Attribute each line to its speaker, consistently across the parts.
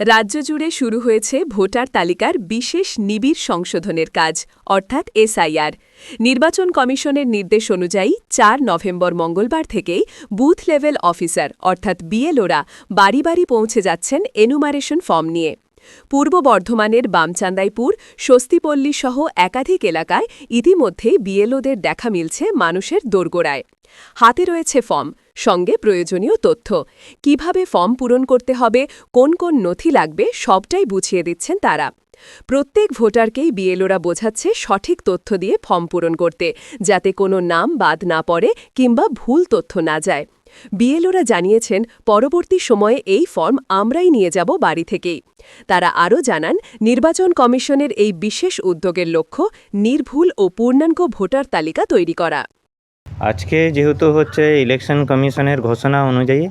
Speaker 1: রাজ্য জুড়ে শুরু হয়েছে ভোটার তালিকার বিশেষ নিবিড় সংশোধনের কাজ, অর্থাৎ এসআইআর। নির্বাচন কমিশনের নির্দেশ অনুযায়ী চার নভেম্বর মঙ্গলবার থেকেই বুথ লেভেল অফিসার, অর্থাৎ বিএলওরা, বাড়ি বাড়ি পৌঁছে যাচ্ছেন এনুমারেশন ফর্ম নিয়ে। পূর্ব বর্ধমানের বামচান্দাইপুর, স্বস্তিপল্লী সহ একাধিক এলাকায় ইতিমধ্যেই বিএলওদের দেখা মিলছে মানুষের দোরগোড়ায়। হাতে রয়েছে ফর্ম, সঙ্গে প্রয়োজনীয় তথ্য। কীভাবে ফর্ম পূরণ করতে হবে, কোন কোন নথি লাগবে, সবটাই বুঝিয়ে দিচ্ছেন তারা। প্রত্যেক ভোটারকেই বিএলওরা বোঝাচ্ছে সঠিক তথ্য দিয়ে ফর্ম পূরণ করতে, যাতে কোনো নাম বাদ না পড়ে কিংবা ভুল তথ্য না যায়। বিএলওরা জানিয়েছেন, পরবর্তী সময়ে এই ফর্ম আমরাই নিয়ে যাব বাড়ি থেকেই। তারা আরও জানান, নির্বাচন কমিশনের এই বিশেষ উদ্যোগের লক্ষ্য নির্ভুল ও পূর্ণাঙ্গ ভোটার তালিকা তৈরি করা।
Speaker 2: আজকে যেহেতু হচ্ছে ইলেকশন কমিশনের ঘোষণা অনুযায়ী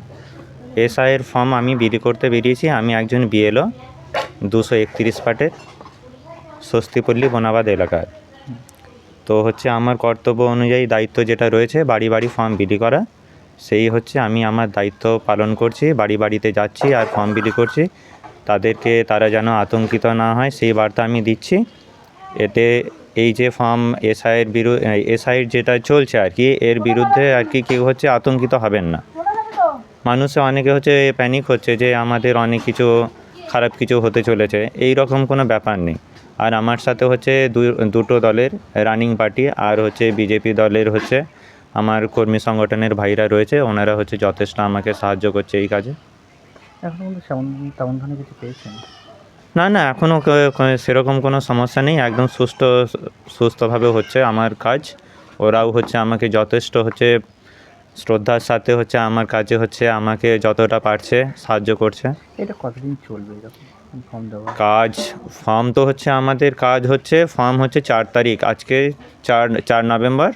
Speaker 2: এসআইয়ের ফর্ম আমি বিলি করতে বেরিয়েছি, আমি একজন বিএলও, দুশো একত্রিশ পাটের স্বস্তিপল্লী বনাবাদ এলাকার। তো হচ্ছে আমার কর্তব্য অনুযায়ী দায়িত্ব যেটা রয়েছে, বাড়ি বাড়ি ফর্ম বিলি করা। সেই হচ্ছে আমি আমার দায়িত্ব পালন করছি, বাড়ি বাড়িতে যাচ্ছি আর ফর্ম বিলি করছি। তাদেরকে তারা যেন আতঙ্কিত না হয়, সেই বার্তা আমি দিচ্ছি। এতে এই যে ফর্ম এসআইয়ের বিরু এসআইয়ের যেটা চলছে আর কি, এর বিরুদ্ধে আর কি কেউ হচ্ছে আতঙ্কিত হবেন না। মানুষে অনেকে হচ্ছে প্যানিক হচ্ছে যে আমাদের অনেক কিছু খারাপ কিছু হতে চলেছে, এই রকম কোনো ব্যাপার নেই। আর আমার সাথে হচ্ছে দুটো দলের রানিং পার্টি আর হচ্ছে বিজেপি দলের হচ্ছে আমার কর্মী সংগঠনের ভাইরা রয়েছে ওনারা হচ্ছে যথেষ্ট আমাকে সাহায্য করছে এই কাজে।
Speaker 3: এখন তেমন ধরনের কিছু পেয়েছেন?
Speaker 2: না না এখনও সেরকম কোনো সমস্যা নেই একদম সুস্থ সুস্থভাবে হচ্ছে আমার কাজ। ওরাও হচ্ছে আমাকে যথেষ্ট হচ্ছে শ্রদ্ধার সাথে হচ্ছে আমার কাজে হচ্ছে আমাকে যতটা পারছে সাহায্য করছে।
Speaker 3: এটা কতদিন চলবে
Speaker 2: কাজ ফর্ম তো হচ্ছে আমাদের কাজ হচ্ছে ফর্ম হচ্ছে চার তারিখ আজকে চার চার নভেম্বর।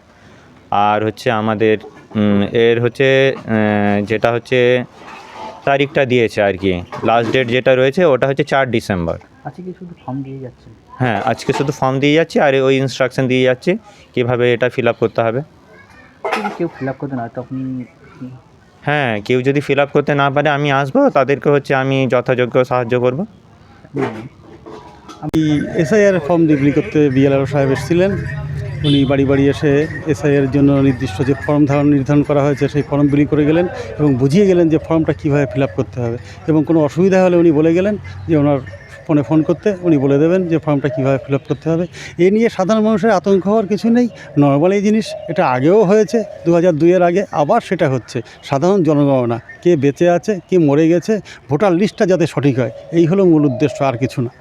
Speaker 2: আর হচ্ছে আমাদের এর হচ্ছে যেটা হচ্ছে তারিখটা দিয়েছে আর কি। লাস্ট ডেট যেটা রয়েছে ওটা হচ্ছে চার ডিসেম্বর।
Speaker 3: আজকে শুধু ফর্ম দিয়ে যাচ্ছেন
Speaker 2: হ্যাঁ আজকে শুধু ফর্ম দিয়ে যাচ্ছি আর ওই ইনস্ট্রাকশন দিয়ে যাচ্ছি কীভাবে এটা ফিল আপ করতে হবে।
Speaker 3: কেউ ফিল আপ করতে না তখন
Speaker 2: হ্যাঁ কেউ যদি ফিল আপ করতে না পারে আমি আসব তাদেরকে হচ্ছে আমি যথাযোগ্য সাহায্য করব।
Speaker 4: এসআইআর ফর্ম বিলি করতে বিএলআর সাহেব এসেছিলেন। উনি বাড়ি বাড়ি এসে এসআইআর জন্য নির্দিষ্ট যে ফর্ম ধারণ নির্ধারণ করা হয়েছে, সেই ফর্ম বিলি করে গেলেন এবং বুঝিয়ে গেলেন যে ফর্মটা কীভাবে ফিল করতে হবে। এবং কোনো অসুবিধা হলে উনি বলে গেলেন যে ওনার ফোনে ফোন করতে, উনি বলে দেবেন যে ফর্মটা কীভাবে ফিল করতে হবে। এ নিয়ে সাধারণ মানুষের আতঙ্ক হওয়ার কিছু নেই। নর্মাল এই জিনিস, এটা আগেও হয়েছে দু হাজার দুইয়ের আগে আবার সেটা হচ্ছে। সাধারণ জনগণনা, কে বেঁচে আছে, কে মরে গেছে, ভোটার লিস্টটা যাতে সঠিক হয়, এই হলো মূল উদ্দেশ্য, আর কিছু না।